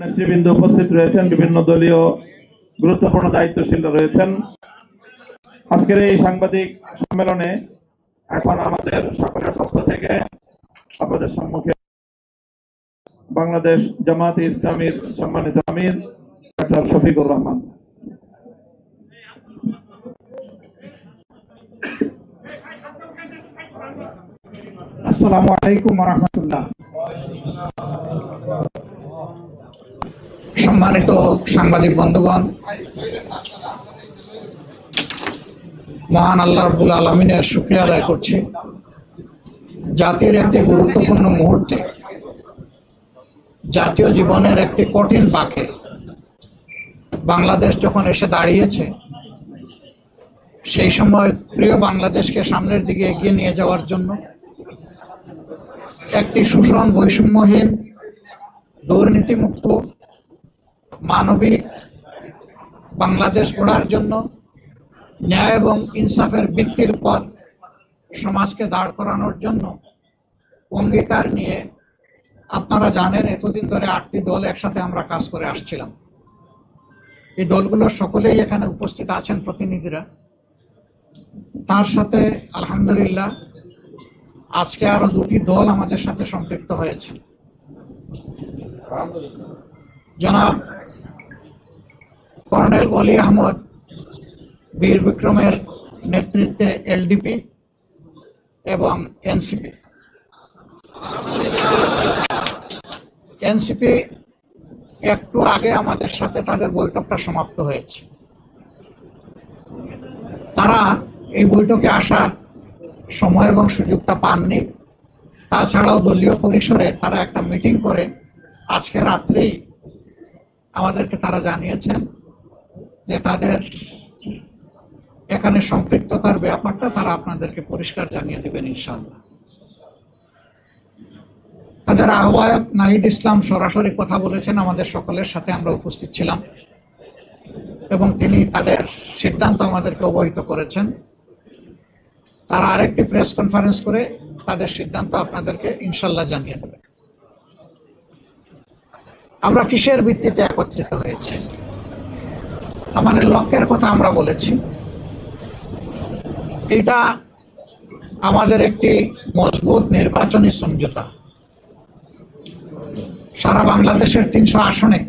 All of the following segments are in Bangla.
নেতৃবৃন্দ উপস্থিত রয়েছেন, বিভিন্ন দলীয় গুরুত্বপূর্ণ দায়িত্বশীল রয়েছেন। আজকের এই সাংবাদিক সম্মেলনে এখন আমাদের সকলের পক্ষ থেকে আপনাদের সম্মুখে বাংলাদেশ জামাত ইসলামীর সম্মানিত আমির, ডক্টর শফিকুর রহমান। আসসালামু আলাইকুম রহমতুল্লাহ। সম্মানিত সাংবাদিক বন্ধুগণ, মহান আল্লাহ রবুল আলমিনের শুক্রিয়া আদায় করছি। জাতির একটি গুরুত্বপূর্ণ মুহূর্তে, জাতীয় জীবনের একটি কঠিন বাঁকে, বাংলাদেশ যখন এসে দাঁড়িয়েছে, সেই সময় প্রিয় বাংলাদেশকে সামনের দিকে এগিয়ে নিয়ে যাওয়ার জন্য একটি শোষণ বৈষম্যহীন, দুর্নীতিমুক্ত মানবিক বাংলাদেশ গড়ার জন্য ন্যায় এবং ইনসাফের ভিত্তির উপর সমাজকে দাঁড় করানোর জন্য অঙ্গীকার নিয়ে আপনারা জানেন, এতদিন ধরে আটটি দল একসাথে আমরা কাজ করে আসছিলাম। এই দলগুলোর সকলেই এখানে উপস্থিত আছেন প্রতিনিধিরা। তার সাথে আলহামদুলিল্লাহ আজকে আরও দুটি দল আমাদের সাথে সম্পৃক্ত হয়েছে। জনাব কর্নেল অলি আহমদ, বীর বিক্রমের নেতৃত্বে এলডিপি এবং এনসিপি। এনসিপি একটু আগে আমাদের সাথে তাদের বৈঠকটা সমাপ্ত হয়েছে। তারা এই বৈঠকে আসার সময় এবং সুযোগটা পাননি। তাছাড়াও দলীয় পরিসরে তারা একটা মিটিং করে আজকে রাত্রেই আমাদেরকে তারা জানিয়েছেন যে তাদের এখানে সম্পৃক্ততার ব্যাপারটা তারা আপনাদেরকে পরিষ্কার জানিয়ে দেবেন ইনশাল্লাহ তাদের আহ্বায়ক নাহিদ ইসলাম সরাসরি কথা বলেছেন, আমাদের সকলের সাথে আমরা উপস্থিত ছিলাম এবং তিনি তাদের সিদ্ধান্ত আমাদেরকে অবহিত করেছেন। তারা আরেকটি প্রেস কনফারেন্স করে তাদের সিদ্ধান্ত আপনাদেরকে ইনশাল্লাহ জানিয়ে দেবে। আমরা কিসের ভিত্তিতে একত্রিত হয়েছে? আমাদের লক্ষ্যের কথা আমরা বলেছি। এটা আমাদের একটি মজবুত নির্বাচনী সমঝোতা। সারা বাংলাদেশের তিনশো আসনে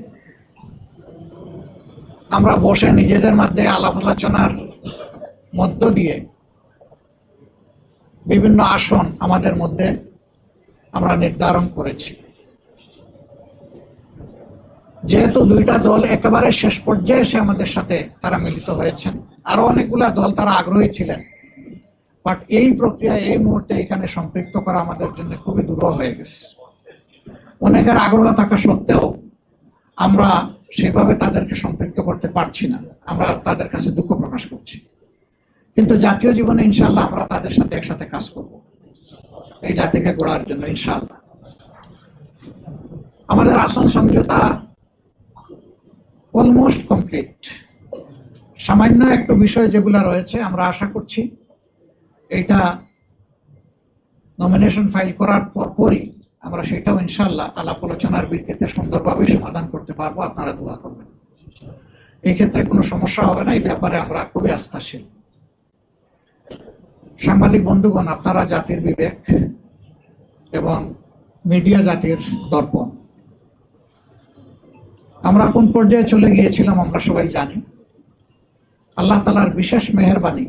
আমরা বসে নিজেদের মধ্যে আলাপ আলোচনার মধ্য দিয়ে বিভিন্ন আসন আমাদের মধ্যে আমরা নির্ধারণ করেছি। যেহেতু দুইটা দল একেবারে শেষ পর্যায়ে এসে আমাদের সাথে তারা মিলিত হয়েছেন। আরও অনেকগুলা দল তারা আগ্রহী ছিলেন। বাট এই প্রক্রিয়ায় এই মুহূর্তে এখানে সম্পৃক্ত করা আমাদের জন্য খুবই দূর হয়ে গেছে। অনেকের আগ্রহ থাকা সত্ত্বেও আমরা সেভাবে তাদেরকে সম্পৃক্ত করতে পারছি না। আমরা তাদের কাছে দুঃখ প্রকাশ করছি। কিন্তু জাতীয় জীবনে ইনশাল্লাহ আমরা তাদের সাথে একসাথে কাজ করব। এই জাতিকে গড়ার জন্য ইনশাল্লাহ আমাদের আসন সমঝোতা অলমোস্ট কমপ্লিট সামান্য একটু বিষয় যেগুলো রয়েছে, আমরা আশা করছি এটা নমিনেশন ফাইল করার পরপরই আমরা সেটাও ইনশাল্লাহ আলাপ আলোচনার ভিত্তিতে সুন্দরভাবে সমাধান করতে পারব। আপনারা দোয়া করবেন। এই ক্ষেত্রে কোনো সমস্যা হবে না, এই ব্যাপারে আমরা খুবই আস্থাশীল। সাংবাদিক বন্ধুগণ, আপনারা জাতির বিবেক এবং মিডিয়া জাতির দর্পণ। আমরা কোন পর্যায়ে চলে গিয়েছিলাম আমরা সবাই জানি। আল্লাহ তালার বিশেষ মেহরবানি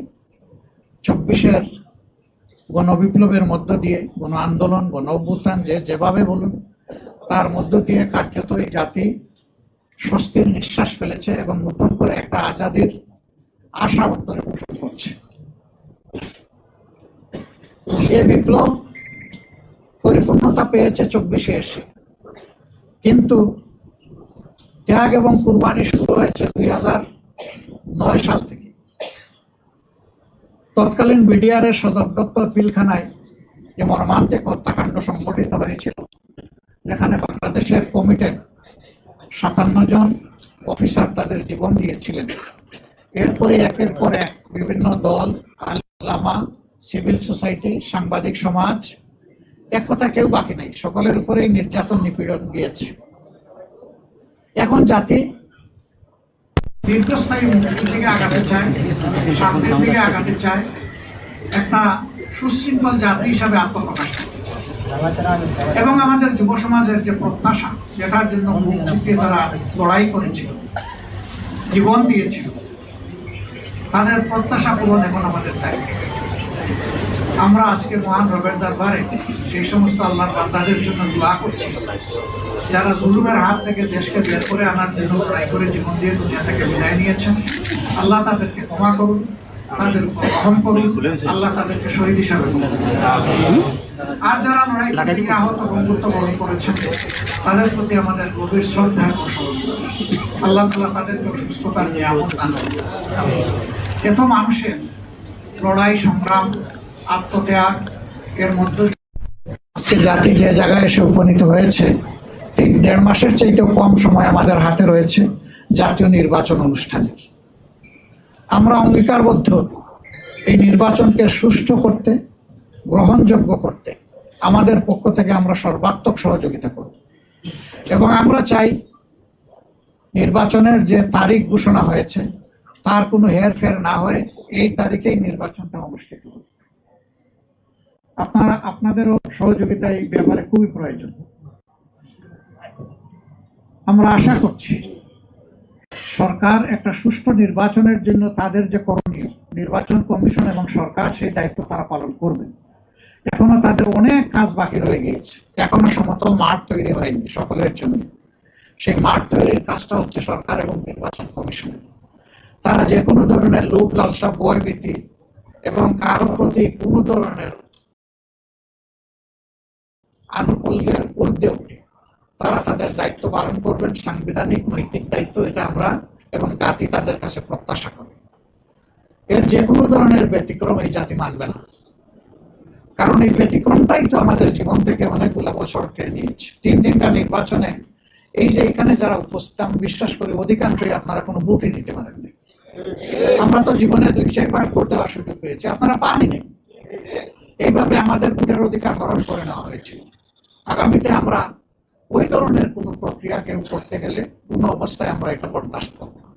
চব্বিশের গণবিপ্লবের মধ্য দিয়ে, গণ আন্দোলন, গণ অভ্যুত্থান, যে যেভাবে বলুন, তার মধ্য দিয়ে কার্যত এই জাতি স্বস্তির নিঃশ্বাস ফেলেছে এবং নতুন করে একটা আজাদির আশা অন্তরে পোষণ করছে। এ বিপ্লব পরিপূর্ণতা পেয়েছে চব্বিশে এসে কিন্তু ত্যাগ এবং কুরবানি শুরু হয়েছে দুই হাজার নয় সাল থেকে। তৎকালীন বিডিআর এর সদর দপ্তর পিলখানায় যে মর্মান্তিক হত্যাকাণ্ড সংঘটিত হয়েছিল, যেখানে বাংলাদেশের কমিটেড সাতান্ন জন অফিসার তাদের জীবন দিয়েছিলেন। এরপরে একের পর এক বিভিন্ন দল আলামা সিভিল সোসাইটি, সাংবাদিক সমাজ এক কথা কেউ বাকি নাই। সকলের উপরেই নির্যাতন নিপীড়ন গিয়েছে। এখন জাতি দীর্ঘস্থায়ী আগাতে চায় দিকে আগাতে চায়, একটা সুশৃঙ্খল জাতি হিসাবে আত্মপ্রকাশ এবং আমাদের যুব সমাজের যে প্রত্যাশা, যেটার জন্য চিপিয়ে তারা লড়াই করেছিল, জীবন দিয়েছিল, তাদের প্রত্যাশা পূরণ এখন আমাদের দায়িত্ব। আমরা আজকে মহান রবের দরবারে সেই সমস্ত আল্লাহর বান্দাদের জন্য দোয়া করছি। যারা জুলুমের হাত থেকে দেশকে বের করে আনার জন্য লড়াই করে জীবন দিয়ে দুনিয়া থেকে বিদায় নিয়েছেন আল্লাহ তাদেরকে ক্ষমা করুন তাদের রহম করুন আল্লাহ তাদেরকে শহীদ হিসাবে আর যারা লড়াই গিয়ে আহত বন্ধুত্ব বরণ করেছেন তাদের প্রতি আমাদের গভীর শ্রদ্ধা আল্লাহ তালা তাদেরকে সুস্থতার নিয়ামত দান এত মানুষের লড়াই সংগ্রাম আত্মত্যাগ এর মধ্যে আজকে জাতি যে জায়গায় এসে উপনীত হয়েছে, ঠিক দেড় মাসের চাইতেও কম সময় আমাদের হাতে রয়েছে জাতীয় নির্বাচন অনুষ্ঠানে। আমরা অঙ্গীকারবদ্ধ এই নির্বাচনকে সুষ্ঠু করতে, গ্রহণযোগ্য করতে আমাদের পক্ষ থেকে আমরা সর্বাত্মক সহযোগিতা করব। এবং আমরা চাই নির্বাচনের যে তারিখ ঘোষণা হয়েছে, তার কোনো হেরফের না হয়ে এই তারিখেই নির্বাচনটা অনুষ্ঠিত আপনারা, আপনাদেরও সহযোগিতা এই ব্যাপারে খুবই প্রয়োজন। আমরা আশা করছি, সরকার একটা সুষ্ঠু নির্বাচনের জন্য তাদের যে করণীয়, নির্বাচন কমিশন এবং সরকার সেই দায়িত্ব তারা পালন করবে। এখনও তাদের অনেক কাজ বাকি রয়ে গিয়েছে। এখনও সমতল মাঠ তৈরি হয়নি সকলের জন্য। সেই মাঠ তৈরির কাজটা হচ্ছে সরকার এবং নির্বাচন কমিশনের তারা যে কোনো ধরনের লোভ লালসা ভয়ভীতি এবং কারও প্রতি কোনো ধরনের আনুকূল্যের ঊর্ধ্বে উঠে তারা তাদের দায়িত্ব পালন করবেন, সাংবিধানিক, নৈতিক দায়িত্ব এটা আমরা এবং জাতি তাদের কাছে প্রত্যাশা করে। এর যে কোনো ধরনের ব্যতিক্রম এই জাতি মানবে না। কারণ এই ব্যতিক্রমটাই তো আমাদের জীবন থেকে অনেকগুলো বছর কেড়ে নিয়েছে। তিন তিনটা নির্বাচনে এই যে এখানে যারা উপস্থিত, আমি বিশ্বাস করি অধিকাংশই আপনারা কোনো বুথই নিতে পারেননি আমরা তো জীবনে দুই, চারবার ভোট দেওয়ার সুযোগ পেয়েছি। আপনারা পাননি এইভাবে আমাদের ভোটের অধিকার হরণ করে নেওয়া হয়েছিল আগামীতে আমরা ওই ধরনের কোনো প্রক্রিয়া কেউ করতে গেলে কোনো অবস্থায় আমরা এটা বরদাস্ত করব না।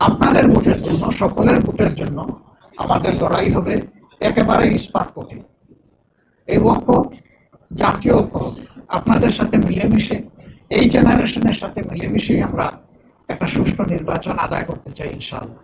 আপনাদের ভোটের জন্য, সকলের ভোটের জন্য আমাদের লড়াই হবে একেবারে ইস্পাত কঠিন এই ঐক্য, জাতীয় ঐক্য, আপনাদের সাথে মিলেমিশে, এই জেনারেশনের সাথে মিলেমিশেই আমরা একটা সুষ্ঠু নির্বাচন আদায় করতে চাই ইনশাআল্লাহ